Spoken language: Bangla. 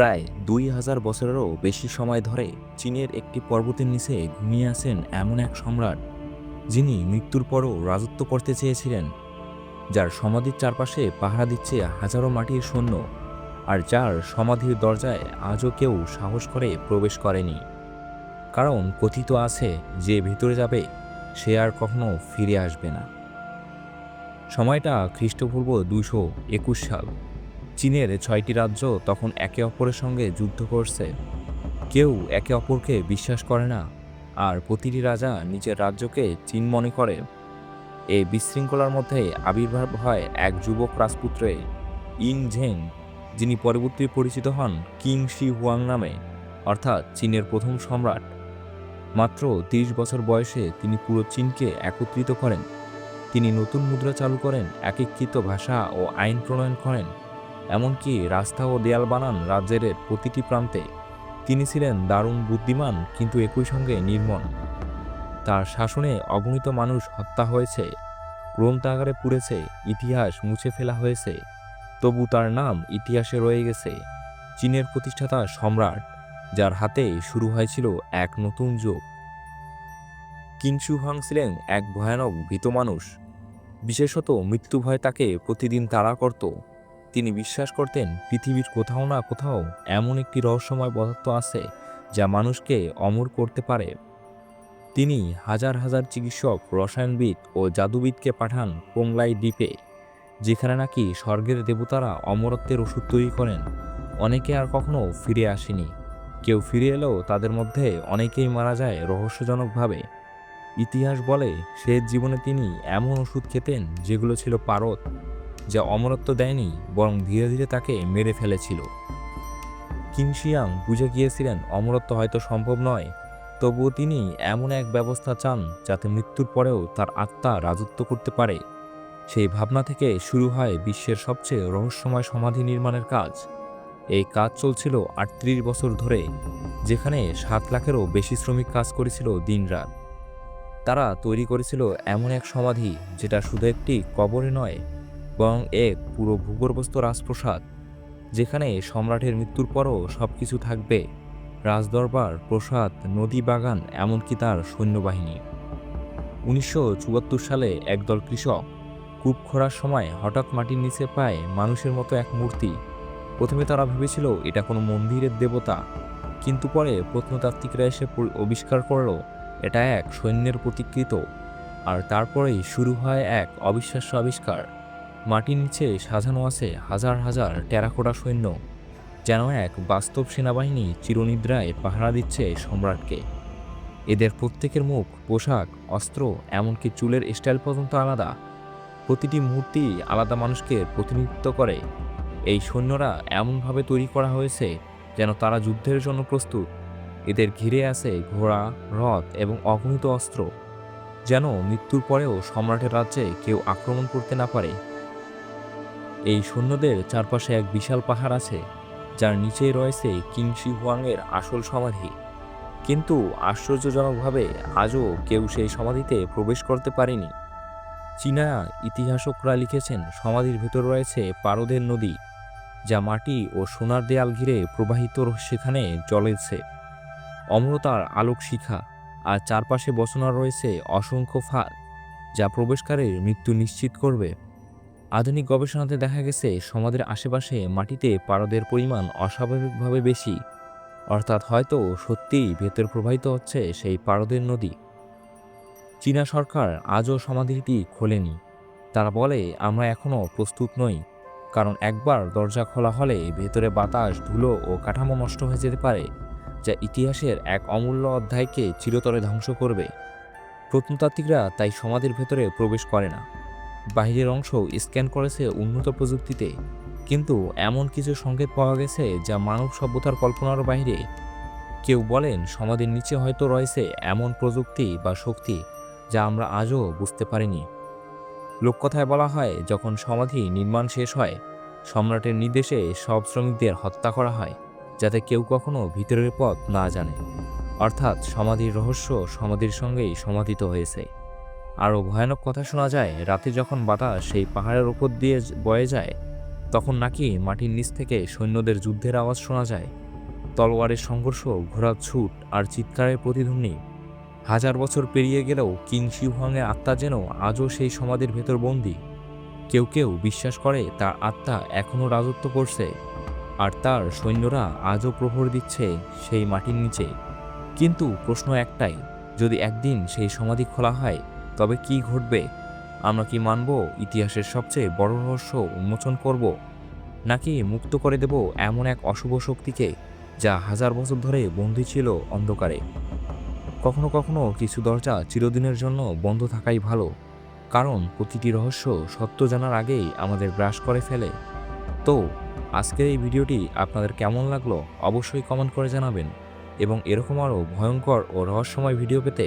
প্রায় দুই হাজার বছরেরও বেশি সময় ধরে চীনের একটি পর্বতের নিচে ঘুমিয়ে আছেন এমন এক সম্রাট, যিনি মৃত্যুর পরও রাজত্ব করতে চেয়েছিলেন, যার সমাধির চারপাশে পাহারা দিচ্ছে হাজারো মাটির সৈন্য আর যার সমাধির দরজায় আজও কেউ সাহস করে প্রবেশ করেনি। কারণ কথিত আছে, যে ভিতরে যাবে, সে আর কখনো ফিরে আসবে না। সময়টা খ্রিস্টপূর্ব দুশো একুশ সাল। চীনের ছয়টি রাজ্য তখন একে অপরের সঙ্গে যুদ্ধ করছে। কেউ একে অপরকে বিশ্বাস করে না, আর প্রতিটি রাজা নিজের রাজ্যকে চীন মনে করে। এই বিশৃঙ্খলার মধ্যে আবির্ভাব হয় এক যুবক রাজপুত্রে, ইং ঝেং যিনি পরবর্তী পরিচিত হন কিং শি হুয়াং নামে, অর্থাৎ চীনের প্রথম সম্রাট। মাত্র তিরিশ বছর বয়সে তিনি পুরো চীনকে একত্রিত করেন। তিনি নতুন মুদ্রা চালু করেন, একীকৃত ভাষা ও আইন প্রণয়ন করেন। এমনকি রাস্তা ও দেয়াল বানান রাজ্যের প্রতিটি প্রান্তে। তিনি ছিলেন দারুণ বুদ্ধিমান, কিন্তু একই সঙ্গে নির্মল। তার শাসনে অগণিত মানুষ হত্যা হয়েছে। গ্রন্থাগারে পুড়েছে, ইতিহাস মুছে ফেলা হয়েছে। তবু তার নাম ইতিহাসে রয়ে গেছে। চীনের প্রতিষ্ঠাতা সম্রাট, যার হাতে শুরু হয়েছিল এক নতুন যুগ। কিনসু হাং ছিলেন এক ভয়ানক ভীত মানুষ। বিশেষত মৃত্যু ভয় তাকে প্রতিদিন তাড়া করত। তিনি বিশ্বাস করতেন পৃথিবীর কোথাও না কোথাও এমন একটি রহস্যময় পদার্থ আছে যা মানুষকে অমর করতে পারে। তিনি হাজার হাজার চিকিৎসক, রসায়নবিদ ও জাদুবিদকে পাঠান পোংলাই দ্বীপে, যেখানে নাকি স্বর্গের দেবতারা অমরত্বের ওষুধ তৈরি করেন। অনেকে আর কখনো ফিরে আসেনি। কেউ ফিরে এলেও তাদের মধ্যে অনেকেই মারা যায় রহস্যজনকভাবে। ইতিহাস বলে, শেষ জীবনে তিনি এমন ওষুধ খেতেন যেগুলো ছিল পারদ। যা অমরত্ব দেয়নি, বরং ধীরে ধীরে তাকে মেরে ফেলেছিল। কিংশিয়াং বুঝে গিয়েছিলেন, অমরত্ব হয়তো সম্ভব নয়। তবুও তিনি এমন এক ব্যবস্থা চান, যাতে মৃত্যুর পরেও তার আত্মা রাজত্ব করতে পারে। সেই ভাবনা থেকে শুরু হয় বিশ্বের সবচেয়ে রহস্যময় সমাধি নির্মাণের কাজ। এই কাজ চলছিল আটত্রিশ বছর ধরে, যেখানে সাত লাখেরও বেশি শ্রমিক কাজ করেছিল দিনরাত। তারা তৈরি করেছিল এমন এক সমাধি, যেটা শুধু একটি কবরে নয় বরং এক পুরো ভূগর্ভস্থ রাজপ্রসাদ, যেখানে সম্রাটের মৃত্যুর পরও সব কিছু থাকবে। রাজদরবার, প্রসাদ, নদী বাগান, এমনকি তার সৈন্যবাহিনী। উনিশশো চুয়াত্তর সালে একদল কৃষক কূপ খোঁড়ার সময় হঠাৎ মাটির নিচে পায় মানুষের মতো এক মূর্তি। প্রথমে তারা ভেবেছিল এটা কোনো মন্দিরের দেবতা, কিন্তু পরে প্রত্নতাত্ত্বিকরা এসে আবিষ্কার করল এটা এক সৈন্যের প্রতিকৃত, আর তারপরেই শুরু হয় এক অবিশ্বাস্য আবিষ্কার। মাটির নিচে সাজানো আছে হাজার হাজার টেরাকোটা সৈন্য, যেন এক বাস্তব সেনাবাহিনী চিরনিদ্রায় পাহারা দিচ্ছে সম্রাটকে। এদের প্রত্যেকের মুখ, পোশাক, অস্ত্র, এমনকি চুলের স্টাইল পর্যন্ত আলাদা। প্রতিটি মূর্তি আলাদা মানুষকে প্রতিনিধিত্ব করে। এই সৈন্যরা এমনভাবে তৈরি করা হয়েছে যেন তারা যুদ্ধের জন্য প্রস্তুত। এদের ঘিরে আছে ঘোড়া রথ এবং অগণিত অস্ত্র, যেন মৃত্যুর পরেও সম্রাটের রাজ্যে কেউ আক্রমণ করতে না পারে। এই সৈন্যদের চারপাশে এক বিশাল পাহাড় আছে, যার নিচে রয়েছে কিংশি হুয়াংয়ের আসল সমাধি। কিন্তু আশ্চর্যজনকভাবে আজও কেউ সেই সমাধিতে প্রবেশ করতে পারেনি। চীনা ইতিহাসকরা লিখেছেন, সমাধির ভেতর রয়েছে পারদের নদী, যা মাটি ও সোনার দেয়াল ঘিরে প্রবাহিত সেখানে জ্বলেছে। অমরতার আলোক শিখা আর চারপাশে বসনা রয়েছে অসংখ্য ফাঁদ, যা প্রবেশকারীর মৃত্যু নিশ্চিত করবে। আধুনিক গবেষণাতে দেখা গেছে সমাধির আশেপাশে মাটিতে পারদের পরিমাণ অস্বাভাবিকভাবে বেশি। অর্থাৎ হয়তো সত্যিই ভেতর প্রবাহিত হচ্ছে সেই পারদের নদী। চীনা সরকার আজও সমাধিটি খোলেনি। তারা বলে, আমরা এখনও প্রস্তুত নই। কারণ একবার দরজা খোলা হলে ভেতরে বাতাস, ধুলো ও কাঠামো নষ্ট হয়ে যেতে পারে, যা ইতিহাসের এক অমূল্য অধ্যায়কে চিরতরে ধ্বংস করবে। প্রত্নতাত্ত্বিকরা তাই সমাধির ভেতরে প্রবেশ করে না। বাহিরের অংশ স্ক্যান করেছে উন্নত প্রযুক্তিতে। কিন্তু এমন কিছু সংকেত পাওয়া গেছে যা মানব সভ্যতার কল্পনার বাইরে। কেউ বলেন সমাধির নিচে হয়তো রয়েছে এমন প্রযুক্তি বা শক্তি যা আমরা আজও বুঝতে পারিনি। লোককথায় বলা হয়, যখন সমাধি নির্মাণ শেষ হয়, সম্রাটের নির্দেশে সব শ্রমিকদের হত্যা করা হয়, যাতে কেউ কখনো ভিতরের পথ না জানে। অর্থাৎ সমাধির রহস্য সমাধির সঙ্গেই সমাধিত হয়েছে। আরও ভয়ানক কথা শোনা যায়, রাতে যখন বাতাস সেই পাহাড়ের ওপর দিয়ে বয়ে যায়, তখন নাকি মাটির নিচ থেকে সৈন্যদের যুদ্ধের আওয়াজ শোনা যায়। তলোয়ারের সংঘর্ষ, ঘোড়ার ছুট আর চিৎকারের প্রতিধ্বনি। হাজার বছর পেরিয়ে গেলেও কিং শিবহংয়ের আত্মা যেন আজও সেই সমাধির ভেতর বন্দী। কেউ কেউ বিশ্বাস করে তার আত্মা এখনও রাজত্ব করছে, আর তার সৈন্যরা আজও প্রহর দিচ্ছে সেই মাটির নিচে। কিন্তু প্রশ্ন একটাই, যদি একদিন সেই সমাধি খোলা হয় তবে কি ঘটবে? আমরা কি মানব ইতিহাসের সবচেয়ে বড় রহস্য উন্মোচন করব? নাকি মুক্ত করে দেব এমন এক অশুভ শক্তিকে যা হাজার বছর ধরে বন্দী ছিল অন্ধকারে? কখনো কখনো কিছু দরজা চিরদিনের জন্য বন্ধ থাকাই ভালো, কারণ প্রতিটি রহস্য সত্য জানার আগেই আমাদের গ্রাস করে ফেলে। তো, আজকের এই ভিডিওটি আপনাদের কেমন লাগল অবশ্যই কমেন্ট করে জানাবেন এবং এরকম আরও ভয়ঙ্কর ও রহস্যময় ভিডিও পেতে